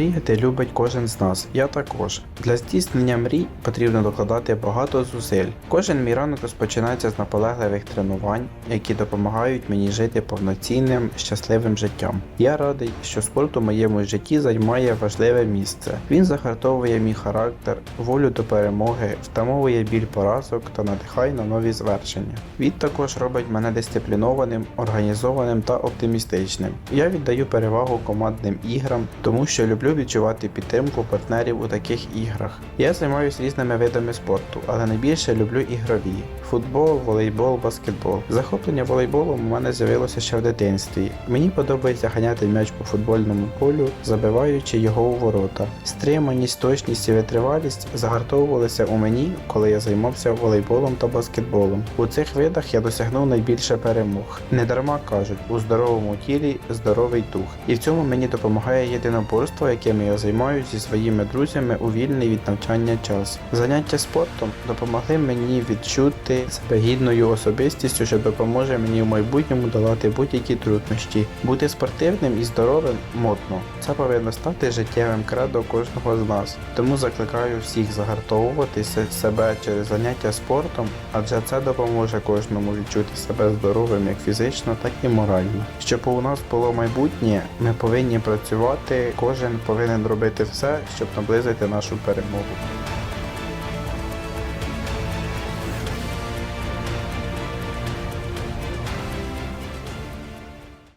Мріяти любить кожен з нас, я також. Для здійснення мрій потрібно докладати багато зусиль. Кожен мій ранок розпочинається з наполегливих тренувань, які допомагають мені жити повноцінним, щасливим життям. Я радий, що спорт у моєму житті займає важливе місце. Він загартовує мій характер, волю до перемоги, втамовує біль поразок та надихає на нові звершення. Він також робить мене дисциплінованим, організованим та оптимістичним. Я віддаю перевагу командним іграм, тому що люблю відчувати підтримку партнерів у таких іграх. Я займаюся різними видами спорту, але найбільше люблю ігрові: футбол, волейбол, баскетбол. Захоплення волейболом у мене з'явилося ще в дитинстві. Мені подобається ганяти м'яч по футбольному полю, забиваючи його у ворота. Стриманість, точність і витривалість загартовувалися у мені, коли я займався волейболом та баскетболом. У цих видах я досягнув найбільше перемог. Недарма кажуть, у здоровому тілі здоровий дух. І в цьому мені допомагає єдиноборство, яким я займаюся зі своїми друзями у вільний від навчання час. Заняття спортом допомогли мені відчути себе гідною особистістю, що допоможе мені в майбутньому долати будь-які труднощі. Бути спортивним і здоровим модно. Це повинно стати життєвим кредо кожного з нас. Тому закликаю всіх загартовувати себе через заняття спортом, адже це допоможе кожному відчути себе здоровим як фізично, так і морально. Щоб у нас було майбутнє, ми повинні працювати, кожен повинен робити все, щоб наблизити нашу перемогу.